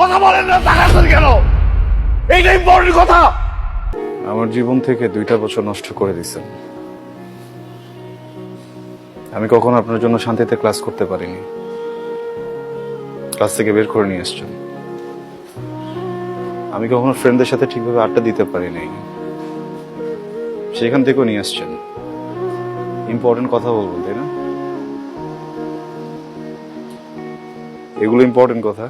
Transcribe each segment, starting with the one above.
কথা বলেন না তাকাচ্ছেন কেন? এইটা ইম্পর্টেন্ট কথা। আমার জীবন থেকে দুইটা বছর নষ্ট করে দিচ্ছেন আমি কখনো আপনার জন্য শান্তিতে ক্লাস করতে পারিনি। ক্লাস থেকে বের করে নিয়ে এসছেন আমি কখনো ফ্রেন্ডদের সাথে ঠিকভাবে আড্ডা দিতে পারিনি। সেখান থেকেও নিয়ে আসছেন। ইম্পর্টেন্ট কথা বলবেন, তাই না? এগুলো ইম্পর্টেন্ট কথা।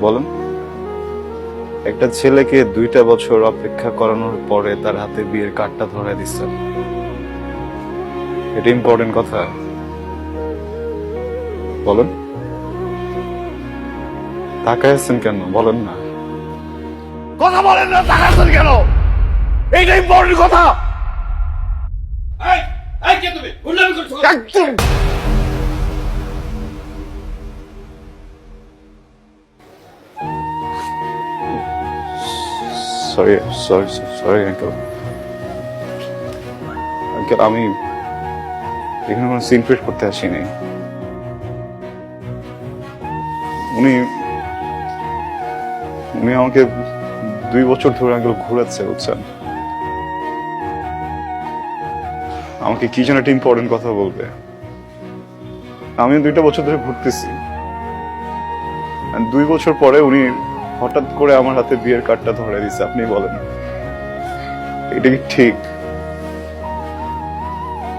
বলেন। একটা ছেলেকে দুইটা বছর অপেক্ষা করানোর পরে তার হাতে বিয়ের কার্ডটা ধরে দিচ্ছেন। এটা ইম্পর্টেন্ট কথা। বলেন। তাকায় আছেন কেন? বলেন না। কথা বলেন না তাকাচ্ছেন কেন? এইটা ইম্পর্টেন্ট কথা। এই এই কে তুমি? করছ একদম। Sorry sorry sorry uncle uncle আমি এখানে কোনো সিন ক্রিয়েট করতে আসিনি। উনি উনি আমাকে দুই বছর ধরে আঙ্কেল ঘুরাচ্ছে, বুঝছেন? আমাকে কি যেন একটা ইম্পর্টেন্ট কথা বলবে। আমি দুইটা বছর ধরে ঘুরতেছি। দুই বছর পরে উনি হঠাৎ করে আমার হাতে বিয়ের কার্ডটা ধরে দিচ্ছে আপনি বলেন। এটা কি ঠিক?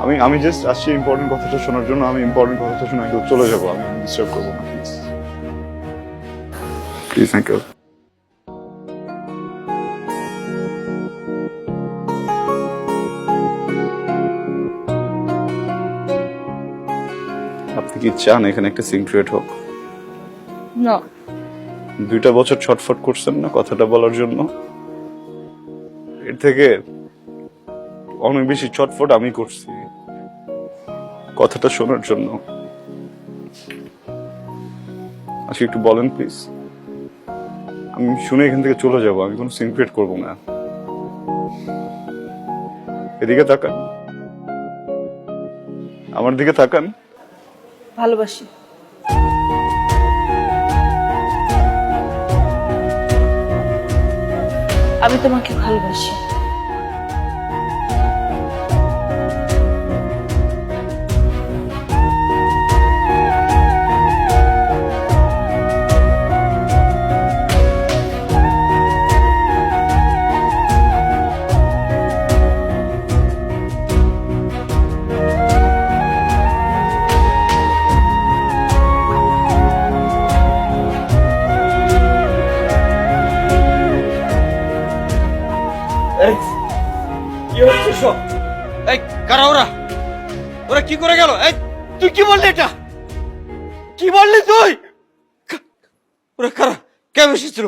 আমি আমি জাস্ট আসছি ইম্পর্টেন্ট কথাটা শোনার জন্য, আমি ইম্পর্টেন্ট কথাটা শুনে আঙ্কেল চলে যাব, আমি ডিস্টার্ব করব না প্লিজ প্লিজ আঙ্কেল আপনি কি চান এখানে একটা সিন ক্রিয়েট হোক? না। দুইটা বছর ছটফট করছেন না কথাটা বলার জন্য? এর থেকে অনেক বেশি ছটফট আমি করছি কথাটা শোনার জন্য। আজকে একটু বলেন প্লিজ আমি শুনে এখান থেকে চলে যাব, আমি কোনো সিন ক্রিয়েট করব না। এদিকে তাকান। আমার দিকে তাকান। ভালোবাসি। আমি তোমাকে ভালোবাসি। এই, কারা ওরা? ওরা কি করে গেল? এই, তুই কি বললি এটা? কি বললি তুই? ওরা কারা? কেমন এসেছিল?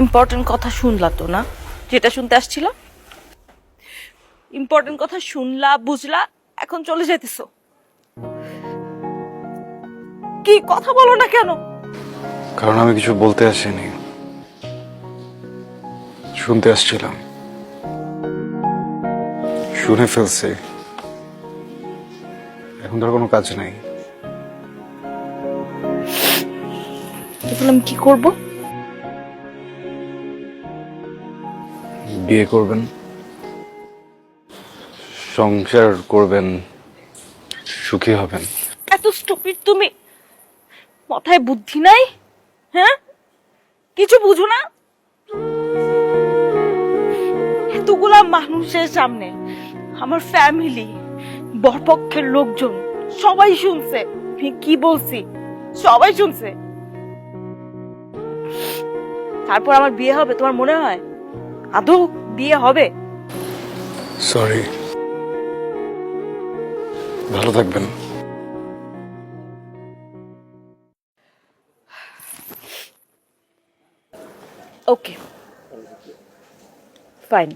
ইম্পর্টেন্ট কথা শুনলা তো না? যেটা শুনতে আসছিল? ইম্পর্টেন্ট কথা শুনলা বুঝলা এখন চলে যাইতেছো। কি কথা বলো না কেন? কারণ আমি কিছু বলতে আসিনি। শুনতে আসছিলাম। শুনে ফেলছি। এখন তার কোনো কাজ নাই। এখন আমি কি করব? বিয়ে করবেন? সংসার করবেন, সুখী হবেন। এত স্টুপিড তুমি। মাথায় বুদ্ধি নাই? হ্যাঁ? কিছু বুঝো না? এতগুলা মানুষের সামনে আমার ফ্যামিলি বরপক্ষের লোকজন, সবাই শুনছে। কি বলছি? সবাই শুনছে। তারপর আমার বিয়ে হবে, তোমার মনে হয়? আদৌ বিয়ে হবে? সরি ভালো থাকবেন। Okay fine